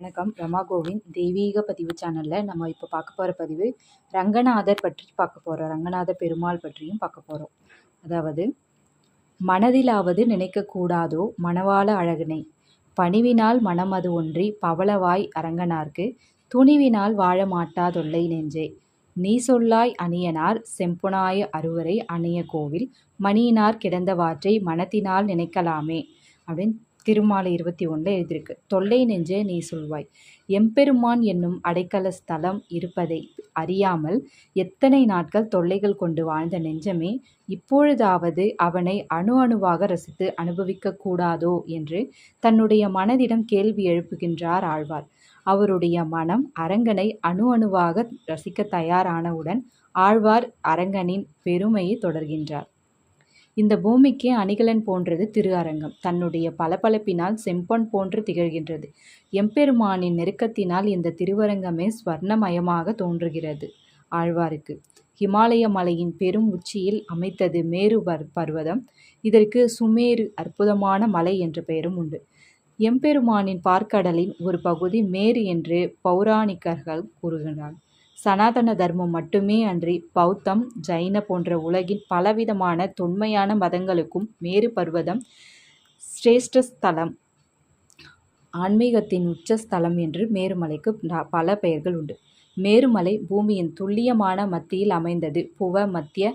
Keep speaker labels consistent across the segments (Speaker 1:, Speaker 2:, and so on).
Speaker 1: வணக்கம். ரமா கோவிந்த் தெய்வீக பதிவு சேனலில் நம்ம இப்போ பார்க்க போகிற பதிவு ரங்கநாதர் பற்றி பார்க்க போகிறோம் ரங்கநாத பெருமாள் பற்றியும் பார்க்க போகிறோம் அதாவது மனதிலாவது நினைக்கக்கூடாதோ மணவாள அழகனை. பணிவினால் மனமது ஒன்றி பவளவாய் அரங்கனார்க்கு துணிவினால் வாழ மாட்டாதொல்லை நெஞ்சே. நீ சொல்லாய் அணியனார் செம்புனாய அறுவரை அணிய கோவில் மணியினார் கிடந்தவாற்றை மனத்தினால் நினைக்கலாமே. அப்படின்னு திருமாலை இருபத்தி ஒன்றில் எழுதியிருக்கு. தொல்லை நெஞ்சே நீ சொல்வாய். எம்பெருமான் என்னும் அடைக்கல ஸ்தலம் இருப்பதை அறியாமல் எத்தனை நாட்கள் தொல்லைகள் கொண்டு வாழ்ந்த நெஞ்சமே இப்பொழுதாவது அவனை அணு அணுவாக ரசித்து அனுபவிக்க கூடாதோ? என்று தன்னுடைய மனதிடம் கேள்வி எழுப்புகின்றார் ஆழ்வார். அவருடைய மனம் அரங்கனை அணு அணுவாக ரசிக்க தயாரானவுடன் ஆழ்வார் அரங்கனின் பெருமையை தொடர்கின்றார். இந்த பூமிக்கு அணிகலன் போன்றது திரு அரங்கம் தன்னுடைய பளபளப்பினால் செம்பொன் போன்று திகழ்கின்றது. எம்பெருமானின் நெருக்கத்தினால் இந்த திருவரங்கமே ஸ்வர்ணமயமாக தோன்றுகிறது. ஆழ்வாருக்கு. ஹிமாலய மலையின் பெரும் உச்சியில் அமைத்தது மேரு பர்வதம். இதற்கு சுமேரு அற்புதமான மலை என்ற பெயரும் உண்டு. எம்பெருமானின் பார்க்கடலின் ஒரு பகுதி மேரு என்று பௌராணிகர்கள் கூறுகிறார் சனாதன தர்மம் மட்டுமே அன்றி பௌத்தம் ஜைன போன்ற உலகின் பலவிதமான தொன்மையான மதங்களுக்கும் மேரு பர்வதம் சிரேஷ்ட ஸ்தலம் ஆன்மீகத்தின் உச்சஸ்தலம் என்று மேருமலைக்கு பல பெயர்கள் உண்டு. மேருமலை பூமியின் துல்லியமான மத்தியில் அமைந்தது புவ மத்திய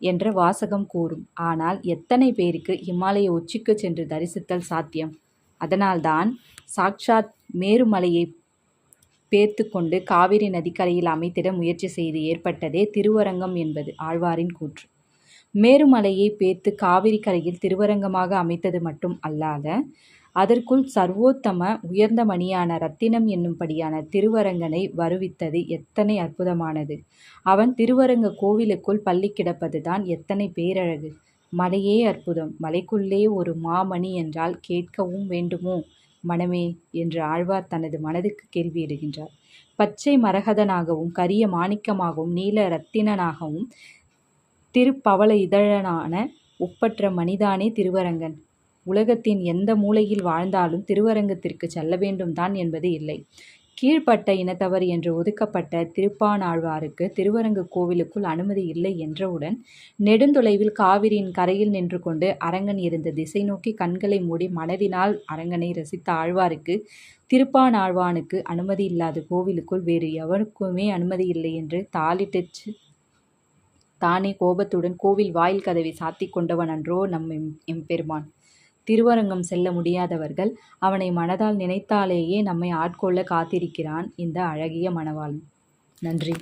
Speaker 1: என்ற வாசகம் கூறும். ஆனால் எத்தனை பேருக்கு இமாலய உச்சிக்கு சென்று தரிசித்தல் சாத்தியம்? அதனால்தான் சாக்ஷாத் மேருமலையை பேர்த்து கொண்டு காவிரி நதிக்கரையில் அமைத்திட முயற்சி செய்து ஏற்பட்டதே திருவரங்கம் என்பது ஆழ்வாரின் கூற்று. மேருமலையை பேர்த்து காவிரி கரையில் திருவரங்கமாக அமைத்தது மட்டும் அல்லாத அதற்குள் சர்வோத்தம உயர்ந்த மணியான ரத்தினம் என்னும்படியான திருவரங்கனை வருவித்தது எத்தனை அற்புதமானது. அவன் திருவரங்க கோவிலுக்குள் பள்ளி கிடப்பதுதான் எத்தனை பேரழகு. மலையே அற்புதம் மலைக்குள்ளே ஒரு மாமணி என்றால் கேட்கவும் வேண்டுமோ? மனமே என்று ஆழ்வார் தனது மனதுக்கு கேள்வியிடுகின்றார் பச்சை மரகதனாகவும் கரிய மாணிக்கமாகவும் நீல ரத்தினனாகவும் திருப்பவள இதழனான ஒப்பற்ற மனிதானே திருவரங்கன். உலகத்தின் எந்த மூலையில் வாழ்ந்தாலும் திருவரங்கத்திற்கு செல்ல வேண்டும் தான் என்பது இல்லை. கீழ்ப்பட்ட இனத்தவர் என்று ஒதுக்கப்பட்ட திருப்பானாழ்வாருக்கு திருவரங்கு கோவிலுக்குள் அனுமதி இல்லை என்றவுடன் நெடுந்தொலைவில் காவிரியின் கரையில் நின்று கொண்டு அரங்கன் இருந்த திசை நோக்கி கண்களை மூடி மனதினால் அரங்கனை ரசித்த ஆழ்வாருக்கு திருப்பானாழ்வானுக்கு அனுமதி இல்லாத கோவிலுக்குள் வேறு எவருக்குமே அனுமதி இல்லை என்று தாளிட்டு தானே கோபத்துடன் கோவில் வாயில் கதவை சாத்தி கொண்டவன் அன்றோ நம் எம் எம்பெருமான். திருவரங்கம் செல்ல முடியாதவர்கள் அவனை மனதால் நினைத்தாலேயே நம்மை ஆட்கொள்ள காத்திருக்கிறான் இந்த அழகிய மணவாளன். நன்றி.